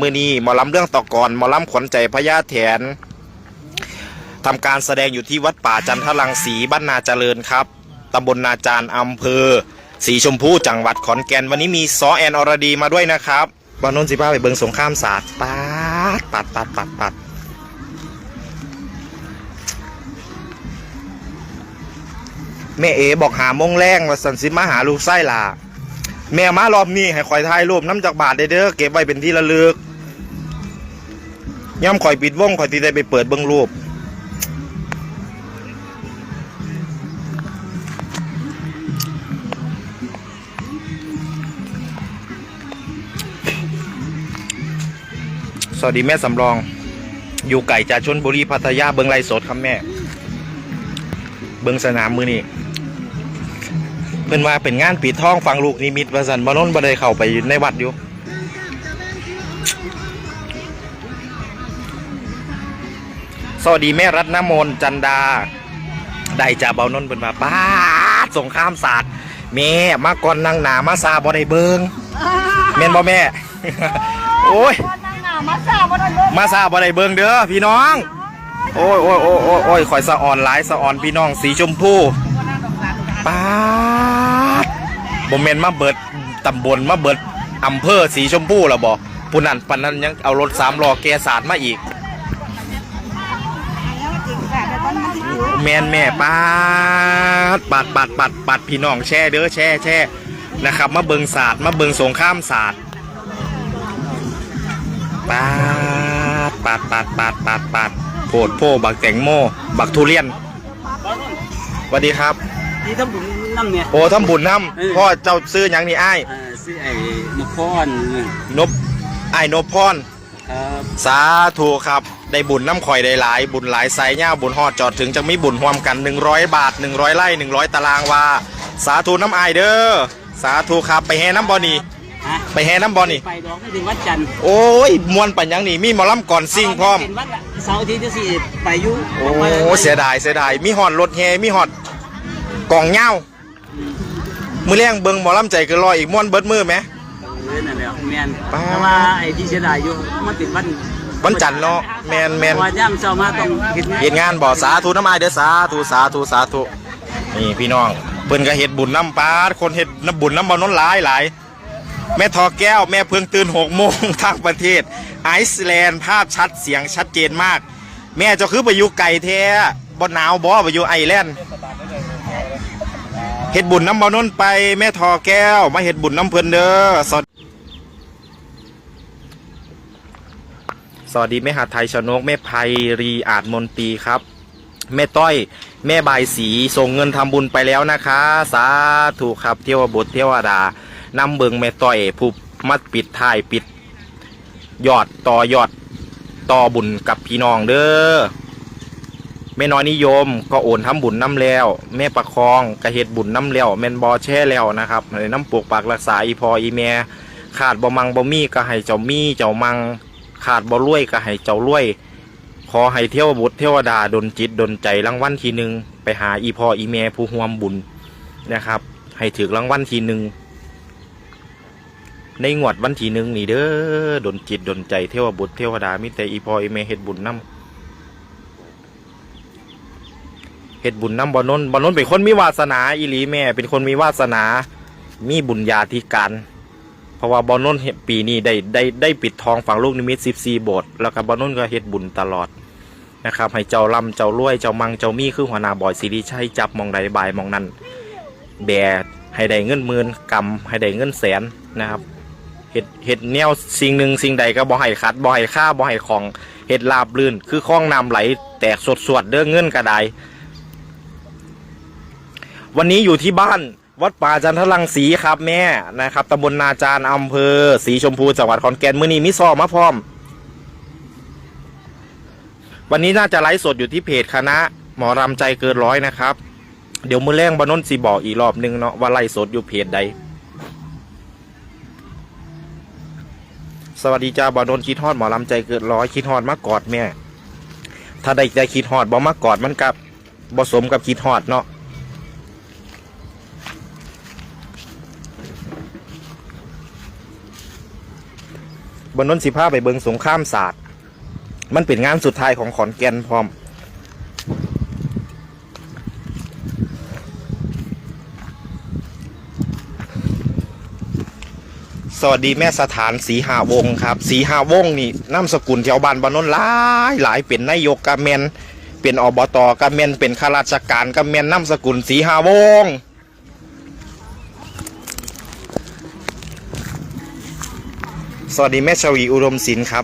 มือนีหมอลำเรื่องต่อกรหมอลำขวัญใจพญาแถนทำการแสดงอยู่ที่วัดป่าจันทรังสีบ้านนาเจริญครับตำบลนาจารอำเภอ สีชมพูจังหวัดขอนแก่น วันนี้มีซอแอนอรดีมาด้วยนะครับบานนนสิบ้าไปเบิงสงข้ามศาสตร์ปัดปัดปัดปัดปัดแม่เอบอกหามงแรงว่าสันสิมาหาลูกไส้ล่ะ แม่มารอบนี้ให้ข่อยถ่ายรูปน้ำจากบาทได้เด้อเก็บไว้เป็นที่ระลึกย่ำข่อยปิดวงข่อยที่ได้ไปเปิดเบิ้งรูปสวัสดีแม่สำรอง อยู่ไก่จากชนบุรีพัทยาเบิงไรสดครับแม่ เบิงสนามมือนี่ เพิ่นว่าเป็นงานปิดทองฟังลูกนิมิตว่าสันมานนบ่ได้เข้าไปในวัดอยู่สวัสดีแม่รัตนมนจันดา ได้จากเบานนท์เพิ่นมาป้าดสงครามศาสตร์แม่มาก่อนนางหนามาซาบ่ได้เบิงแม่นบ่แม่ โอ้ยนางหนามาซาบ่ได้เบิ่งมาซาบ่ได้เบิงเด้อพี่น้องโอ้ยโอ้ยโอ้ยโอ้ยโอ้ยข่อยสะอ่อนหลายสะอ่อนพี่น้องสีชมพู ป้าดบ่แม่นมาเบิดตำบลมาเบิดอำเภอสีชมพูล้วบ่ผู้นั้นปันนั้นยังเอารถสามล้อแกสาดมาอีกแมนแม่ปาดปัดปัดปัดปัดพี่น้องแช่เด้อแช่แช่นะครับ มาเบิงศาสตร์มาเบิงสงข้ามศาสตร์ปาดปัดปัดปัดปัดปัดโพดโพบักแตงโม บักทุเรียนสวัสดีครับ นี่ทำบุญน้ำเนี่ย โอ้ทำบุญน้เออำพ่อเจ้าซื้อหยังนี่อ้ายเอ่อซื้อไอ้นกพรนบอ้ายนบพรครับสาธุครับ ได้บุญน้ำข่อยได้หลาย บุญหลายไซเง่าบุญฮอดจอดถึงจะมีบุญรวมกัน 100 บาท 100ไร่100 ตารางวาสาธุน้ำอายเด้อสาธุครับไปแห่น้ำบอนี่ฮะไปแห่น้ำบอนี่ไปดอกไม่ถึงวัดจันทร์โอ้ยมวนปัญญังนี่มีหมอลำก่อนซิ่งพร้อม เป็นวัดละเสาร์อาทิตย์จะสิไปอยู่โอ้เสียดายเสียดายมีฮอดรถแห่มีฮอดกล่ องเง่ามือแรงเบิงหมอลำใจเกินรอยอีกม่วนเบิดมือไหมเออนั่นแหละแมนป๊าแต่ว่าไอ้ที่เสียดายอยู่มันติดวันวันจันทร์เนาะแมนแมนเพราะว่าย่ำเช้ามาต้องกินเฮ็ดงานบ่สาธุน้ำอายเด้อสาธุสาธุสาธุนี่พี่น้องเพิ่นก็เฮ็ดบุญน้ำปลาคนเฮ็ดน้ำบุญน้ำบ่น้นหลายหลายแม่ทอแก้วแม่เพิ่งตื่นหกโมงทางประเทศ ไอซ์แลนด์ภาพชัดเสียงชัดเจนมาก แม่เจะคือไปอยู่ไก่แท้บ่หนาวบ่ไปอยู่ไอแลนด์ เฮ็ดบุญน้ำบ่น้นไปแม่ทอแก้ว มาเฮ็ดบุญน้ำเพิ่นเด้อสวัสสวัสดีแม่หาไทยชนกแม่ไพรีอาจมนตีครับ แม่ต้อย แม่บายสีส่งเงินทำบุญไปแล้วนะคะ สาธุครับเทวบุตรเทวดานำเบิงแม่ต้อยผู้มัดปิดท้ายปิด ยอดต่อยอดต่อบุญกับพี่น้องเด้อ แม่น้อยนิยมก็โอนทำบุญน้ำแล้ว แม่ประคองกระเฮ็ดบุญน้ำแล้วแมนบอแช่แล้วนะครับในน้ำปลูกปากรักษาอีพออีแม่ขาดบ่มังบ่มีก็ให้เจ้ามีเจ้ามัง ขาดบ่รวยก็ให้เจ้ารวย ขอให้เทวบุตรเทวดาดลจิตดลใจรางวัลทีหนึ่งไปหาอีพออีเมผู้ห่วมบุญนะครับ ให้ถือรางวัลทีหนึ่งในงวดวันทีหนึ่งนี่เด้อดลจิตดลใจเทวบุตรเทวดามิแต่อีพออีเมเฮ็ดบุญนำ เฮ็ดบุญนำบ่นนบ่นนเป็นคนมีวาสนาอีหลีแม่ เป็นคนมีวาสนา มีบุญญาธิการ เพราะว่าบอลนนเฮ็ดปีนี้ได้ได้ได้ปิดทองฝั่งลูกนิมิต14โบสถ์แล้วก็บอลนนก็เฮ็ดบุญตลอดนะครับให้เจ้าลำเจ้ารวยเจ้ามังเจ้ามีคือหัวหน้าบอยสิริชัยจับมองใดบายมองนั้นแบให้ได้เงินหมื่นกำให้ได้เงินแสนนะครับเฮ็ดเฮ็ดแนวสิ่งหนึ่งสิ่งใดก็บ่ให้ขัดบ่ให้ค่าบ่ให้ของเฮ็ดลาบลื่น คือคล้องน้ำไหลแตกสดสวดเด้อเงินก็ได้ วันนี้อยู่ที่บ้านวัดป่าจันทรังสีครับแม่นะครับตำบลนาจารอำเภอสีชมพูจังหวัดขอนแก่นมื้อนี้มิซอมาพร้อม วันนี้น่าจะไลฟ์สดอยู่ที่เพจคณะ หมอรำใจเกินร้อยนะครับ เดี๋ยวมือแรงบานนท์สีบอกอีกรอบหนึงเนาะว่าไลฟ์สดอยู่เพจใด สวัสดีจ้าบานนท์คิดฮอดหมอรำใจเกินร้อยคิดฮอดมากอดแม่ ถ้าได้ใจคิดฮอดบ่มากอดมันกับบ่สมกับคิดฮอดเนาะ บนนนสิพาไปเบิงสงครามศาสตร์ มันเป็นงานสุดท้ายของขอนแก่นพร้อม สวัสดีแม่สถานสีหาวงครับ สีหาวงนี่นามสกุลแถวบ้านบานนนหลายหลายเป็นนายกกะแมนเป็นอบตกะแมนเป็นข้าราชการกะแมนนามสกุลสีหาวง สวัสดีแม่ชวีอุดมศิลป์ครับ